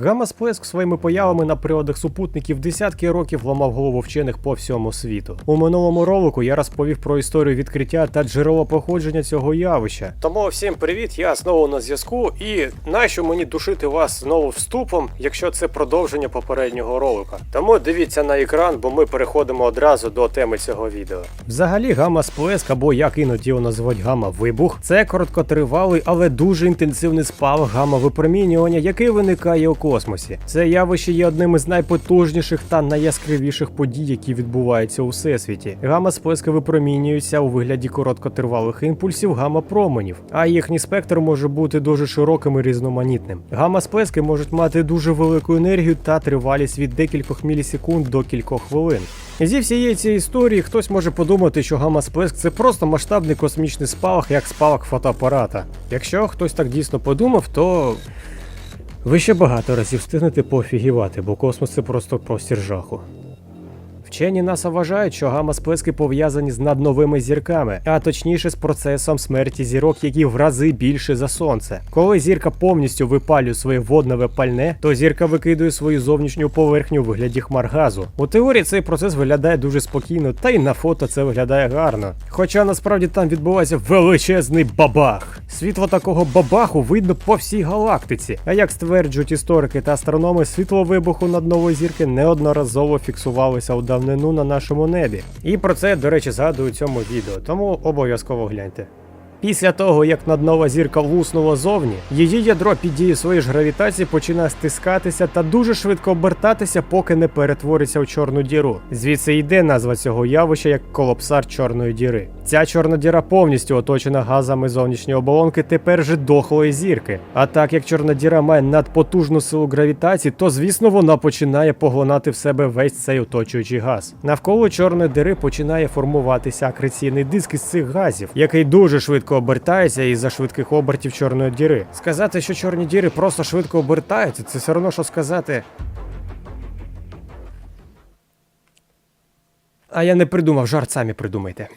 Гамма-сплеск своїми появами на приладах супутників десятки років ламав голову вчених по всьому світу. У минулому ролику я розповів про історію відкриття та джерело походження цього явища. Тому всім привіт, я знову на зв'язку. І нащо мені душити вас знову вступом, якщо це продовження попереднього ролика? Тому дивіться на екран, бо ми переходимо одразу до теми цього відео. Взагалі, гамма-сплеск, або як іноді його називають гамма-вибух, це короткотривалий, але дуже інтенсивний спалах гамма-випромінювання, який виникає у космосі. Це явище є одним із найпотужніших та найяскравіших подій, які відбуваються у всесвіті. Гамма-сплески випромінюються у вигляді короткотривалих імпульсів гамма-променів, а їхній спектр може бути дуже широким і різноманітним. Гамма-сплески можуть мати дуже велику енергію та тривалість від декількох мілісекунд до кількох хвилин. Зі всієї цієї історії хтось може подумати, що гамма-сплеск це просто масштабний космічний спалах, як спалах фотоапарата. Якщо хтось так дійсно подумав, то ви ще багато разів встигнете пофігівати, бо космос це просто простір жаху. Вчені НАСА вважають, що гамма-сплески пов'язані з надновими зірками, а точніше з процесом смерті зірок, які в рази більше за сонце. Коли зірка повністю випалює своє водневе пальне, то зірка викидує свою зовнішню поверхню у вигляді хмар газу. У теорії цей процес виглядає дуже спокійно, та й на фото це виглядає гарно. Хоча насправді там відбувається величезний бабах. Світло такого бабаху видно по всій галактиці. А як стверджують історики та астрономи, світло вибуху над нової зірки неодноразово фіксувалося у давнину на нашому небі. І про це, до речі, згадую у цьому відео, тому обов'язково гляньте. Після того, як наднова зірка луснула зовні, її ядро під дією своєї ж гравітації починає стискатися та дуже швидко обертатися, поки не перетвориться в чорну діру. Звідси йде назва цього явища як колапсар чорної діри. Ця чорна діра повністю оточена газами зовнішньої оболонки тепер же дохлої зірки. А так як чорна діра має надпотужну силу гравітації, то звісно вона починає поглинати в себе весь цей оточуючий газ. Навколо чорної дири починає формуватися акреційний диск із цих газів, який дуже швидко обертається із-за швидких обертів чорної діри. Сказати, що чорні діри просто швидко обертаються, це все одно, що сказати. А я не придумав, жарт самі придумайте.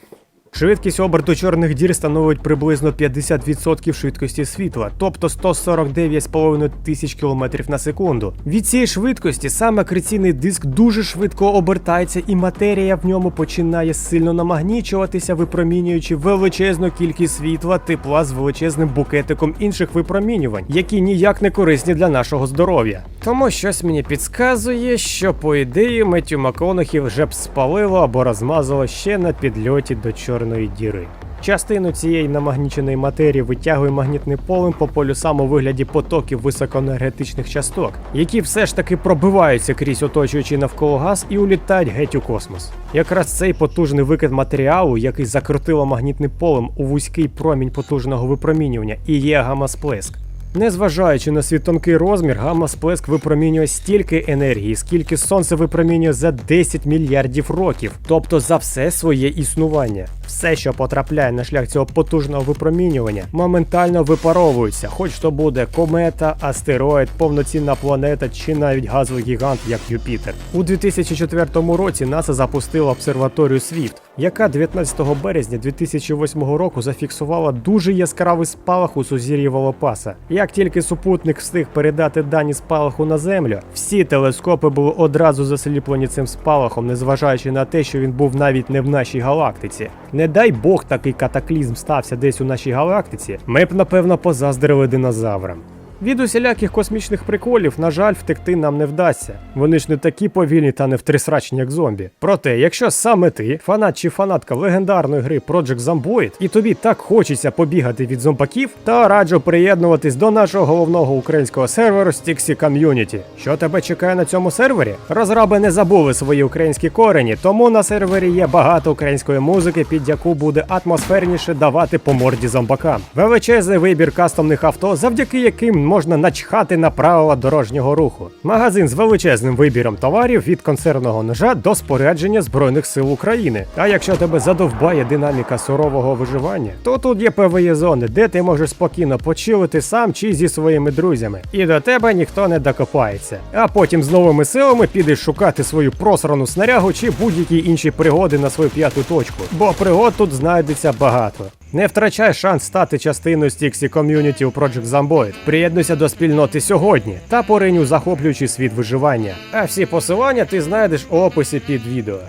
Швидкість оберту чорних дір становить приблизно 50% швидкості світла, тобто 149,5 тисяч км на секунду. Від цієї швидкості саме акреційний диск дуже швидко обертається, і матерія в ньому починає сильно намагнічуватися, випромінюючи величезну кількість світла, тепла з величезним букетиком інших випромінювань, які ніяк не корисні для нашого здоров'я. Тому щось мені підказує, що по ідеї Меттю МакКонахі вже б спалило або розмазало ще на підльоті до чорної діри. Частину цієї намагніченої матерії витягує магнітним полем по полюсам у вигляді потоків високоенергетичних часток, які все ж таки пробиваються крізь оточуючий навколо газ і улітають геть у космос. Якраз цей потужний викид матеріалу, який закрутило магнітним полем у вузький промінь потужного випромінювання, і є гамма-сплеск. Незважаючи на свій тонкий розмір, гамма-сплеск випромінює стільки енергії, скільки сонце випромінює за 10 мільярдів років, тобто за все своє існування. Все, що потрапляє на шлях цього потужного випромінювання, моментально випаровується, хоч то буде комета, астероїд, повноцінна планета чи навіть газовий гігант, як Юпітер. У 2004 році НАСА запустила обсерваторію Свіфт, яка 19 березня 2008 року зафіксувала дуже яскравий спалах у сузір'ї Волопаса. Як тільки супутник встиг передати дані спалаху на землю, всі телескопи були одразу засліплені цим спалахом, незважаючи на те, що він був навіть не в нашій галактиці. Не дай Бог такий катаклізм стався десь у нашій галактиці, ми б напевно позаздрили динозаврам. Від усіляких космічних приколів, на жаль, втекти нам не вдасться. Вони ж не такі повільні та не втрисрачні, як зомбі. Проте, якщо саме ти, фанат чи фанатка легендарної гри Project Zomboid, і тобі так хочеться побігати від зомбаків, то раджу приєднуватись до нашого головного українського серверу Stixi Community. Що тебе чекає на цьому сервері? Розраби не забули свої українські корені, тому на сервері є багато української музики, під яку буде атмосферніше давати по морді зомбакам. Величезний вибір кастомних авто, завдяки яким можна начхати на правила дорожнього руху. Магазин з величезним вибіром товарів від консервного ножа до спорядження Збройних сил України. А якщо тебе задовбає динаміка сурового виживання, то тут є ПВЄ зони, де ти можеш спокійно почилити сам чи зі своїми друзями. І до тебе ніхто не докопається. А потім з новими силами підеш шукати свою просрану снарягу чи будь-які інші пригоди на свою п'яту точку. Бо пригод тут знайдеться багато. Не втрачай шанс стати частиною Стіксі ком'юніті у Project Zomboid. Приєднуйся до спільноти сьогодні та поринь у захоплюючий світ виживання. А всі посилання ти знайдеш у описі під відео.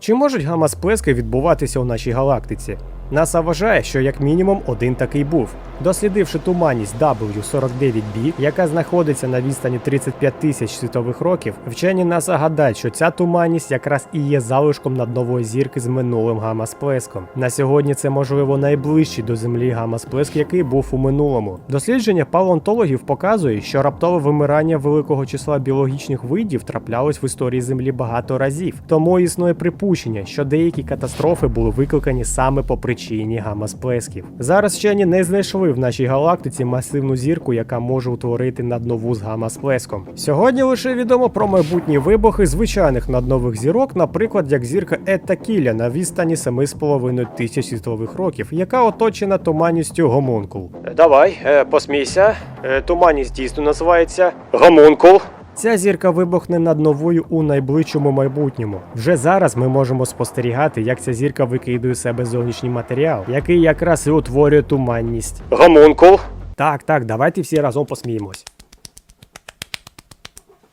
Чи можуть гамма-сплески відбуватися у нашій галактиці? НАСА вважає, що як мінімум один такий був. Дослідивши туманність W49b, яка знаходиться на відстані 35 тисяч світових років, вчені НАСА гадають, що ця туманність якраз і є залишком наднової зірки з минулим гамма-сплеском. На сьогодні це можливо найближчий до Землі гамма-сплеск, який був у минулому. Дослідження палеонтологів показує, що раптове вимирання великого числа біологічних видів траплялось в історії Землі багато разів. Тому існує припущення, що деякі катастрофи були викликані саме по причині гамма-сплесків. Зараз вчені не знайшли в нашій галактиці масивну зірку, яка може утворити наднову з гамма-сплеском. Сьогодні лише відомо про майбутні вибухи звичайних наднових зірок, наприклад, як зірка Етта Кіля на відстані 7,5 тисяч світлових років, яка оточена туманністю гомункул. Давай, е, посмійся. Е, туманність дійсно називається гомункул. Ця зірка вибухне над новою у найближчому майбутньому. Вже зараз ми можемо спостерігати, як ця зірка викидує себе зовнішній матеріал, який якраз і утворює туманність. Гомункул. Так, так, давайте всі разом посміємось.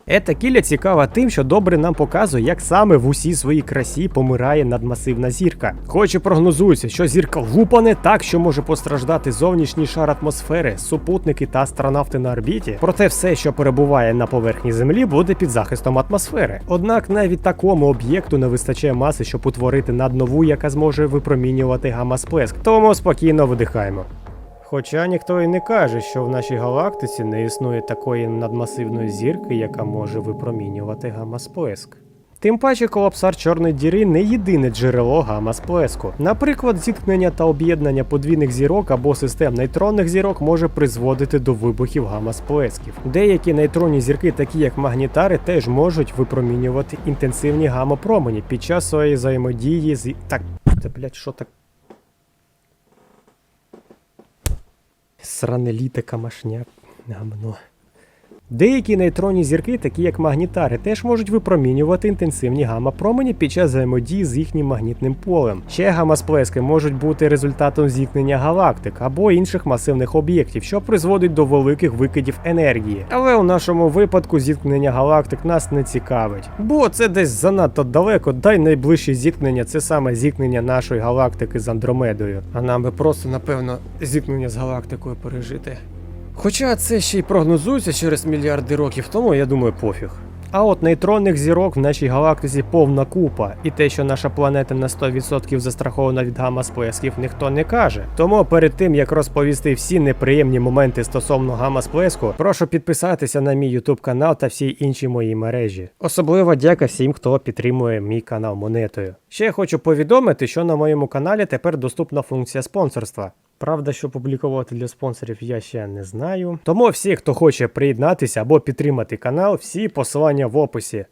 Ета кіля цікава тим, що добре нам показує, як саме в усій своїй красі помирає надмасивна зірка. Хоч і прогнозується, що зірка лупане так, що може постраждати зовнішній шар атмосфери, супутники та астронавти на орбіті. Проте все, що перебуває на поверхні Землі, буде під захистом атмосфери. Однак навіть такому об'єкту не вистачає маси, щоб утворити наднову, яка зможе випромінювати гамма-сплеск. Тому спокійно видихаємо. Хоча ніхто і не каже, що в нашій галактиці не існує такої надмасивної зірки, яка може випромінювати гамма-сплеск. Тим паче колапсар чорної діри не єдине джерело гамма-сплеску. Наприклад, зіткнення та об'єднання подвійних зірок або систем нейтронних зірок може призводити до вибухів гамма-сплесків. Деякі нейтронні зірки, такі як магнітари, теж можуть випромінювати інтенсивні гамма-промені під час своєї взаємодії з. Так, це, блядь, що так. Сране літа камашня Гамно. Деякі нейтронні зірки, такі як магнітари, теж можуть випромінювати інтенсивні гамма-промені під час взаємодії з їхнім магнітним полем. Ще гамма-сплески можуть бути результатом зіткнення галактик або інших масивних об'єктів, що призводить до великих викидів енергії. Але у нашому випадку зіткнення галактик нас не цікавить, бо це десь занадто далеко, дай найближче зіткнення це саме зіткнення нашої галактики з Андромедою. А нам би просто, напевно, зіткнення з галактикою пережити. Хоча це ще й прогнозується через мільярди років, тому я думаю, пофіг. А от нейтронних зірок в нашій галактиці повна купа, і те, що наша планета на 100% застрахована від гамма-сплесків, ніхто не каже. Тому перед тим як розповісти всі неприємні моменти стосовно гамма-сплеску, прошу підписатися на мій YouTube канал та всі інші мої мережі. Особливо дяка всім, хто підтримує мій канал монетою. Ще хочу повідомити, що на моєму каналі тепер доступна функція спонсорства. Правда, що публікувати для спонсорів я ще не знаю. Тому всі, хто хоче приєднатися або підтримати канал, всі посилання в описі.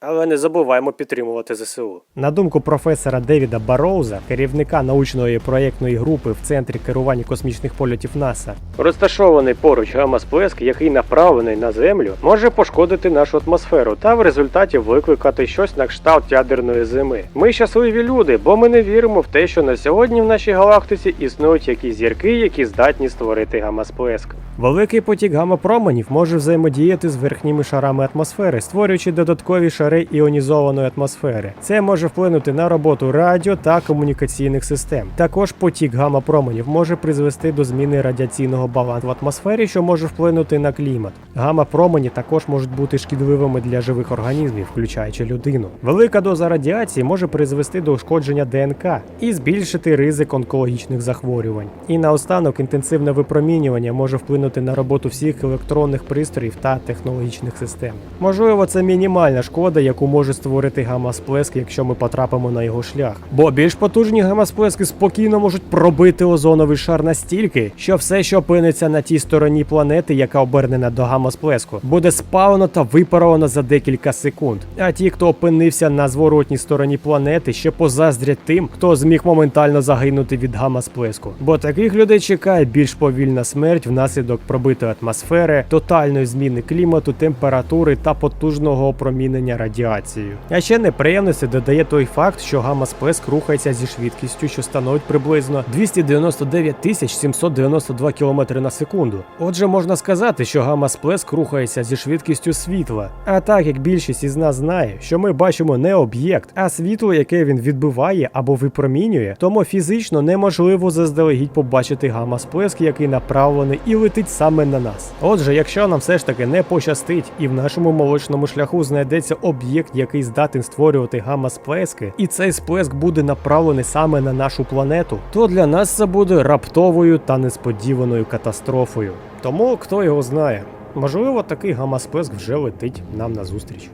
Але не забуваємо підтримувати ЗСУ. На думку професора Девіда Бароуза, керівника научної проєктної групи в центрі керування космічних польотів НАСА, розташований поруч гамма-сплеск, який направлений на Землю, може пошкодити нашу атмосферу та в результаті викликати щось на кшталт ядерної зими. Ми щасливі люди, бо ми не віримо в те, що на сьогодні в нашій галактиці існують якісь зірки, які здатні створити гамма-сплеск. Великий потік гамма-променів може взаємодіяти з верхніми шарами атмосфери, створюючи додаткові шари іонізованої атмосфери. Це може вплинути на роботу радіо та комунікаційних систем. Також потік гамма-променів може призвести до зміни радіаційного балансу в атмосфері, що може вплинути на клімат. Гамма-промені також можуть бути шкідливими для живих організмів, включаючи людину. Велика доза радіації може призвести до ушкодження ДНК і збільшити ризик онкологічних захворювань. І наостанок інтенсивне випромінювання може вплинути на роботу всіх електронних пристроїв та технологічних систем. Можливо, це мінімальна шкода, яку може створити гамма-сплеск, якщо ми потрапимо на його шлях. Бо більш потужні гамма-сплески спокійно можуть пробити озоновий шар настільки, що все, що опиниться на тій стороні планети, яка обернена до гамма-сплеску, буде спалено та випаровано за декілька секунд. А ті, хто опинився на зворотній стороні планети, ще позаздрять тим, хто зміг моментально загинути від гамма-сплеску. Бо таких людей чекає більш повільна смерть внаслідок пробитої атмосфери, тотальної зміни клімату, температури та потужного опромінення радіації радіацією. А ще неприємності додає той факт, що гамма-сплеск рухається зі швидкістю, що становить приблизно 299 тисяч 792 км на секунду. Отже, можна сказати, що гамма-сплеск рухається зі швидкістю світла. А так як більшість із нас знає, що ми бачимо не об'єкт, а світло, яке він відбиває або випромінює, тому фізично неможливо заздалегідь побачити гамма-сплеск, який направлений і летить саме на нас. Отже, якщо нам все ж таки не пощастить, і в нашому молочному шляху знайдеться об'єкт, який здатен створювати гамма-сплески, і цей сплеск буде направлений саме на нашу планету, то для нас це буде раптовою та несподіваною катастрофою. Тому хто його знає, можливо, такий гамма-сплеск вже летить нам назустріч.